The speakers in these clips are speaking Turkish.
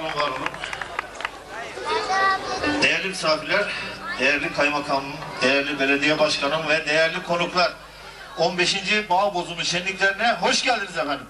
Kaymakamım var onun. Değerli misafirler, değerli kaymakamım, değerli belediye başkanım ve değerli konuklar. 15. Bağbozumu şenliklerine hoş geldiniz efendim.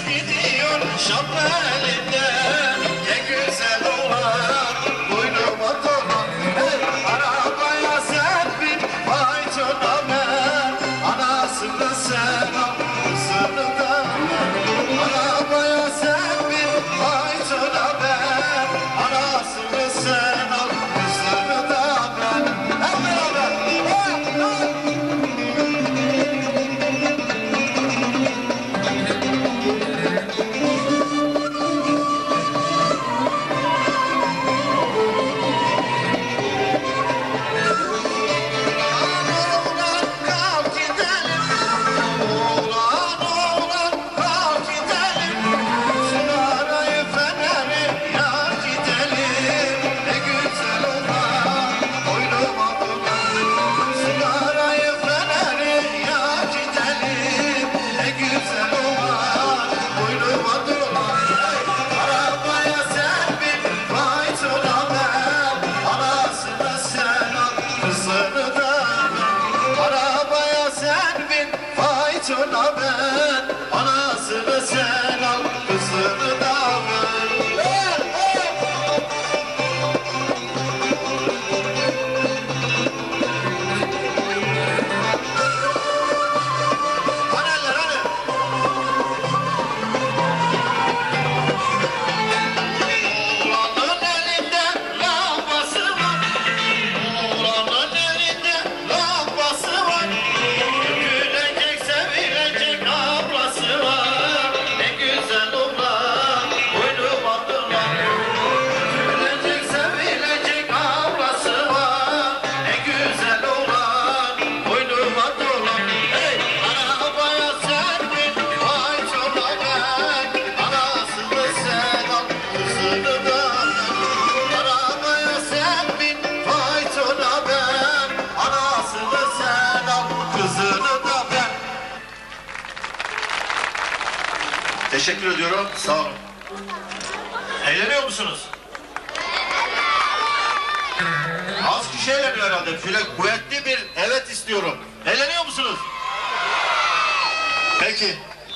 Göç gidiyor Şam elinden Ne güzel olan Buyurun motorun Arabaya sen bin Vay canına. anasını sen. teşekkür ediyorum. Sağ olun. Eğleniyor musunuz? Az kişi şey eğleniyor herhalde. Şöyle kuvvetli bir evet istiyorum. Eğleniyor musunuz? Peki.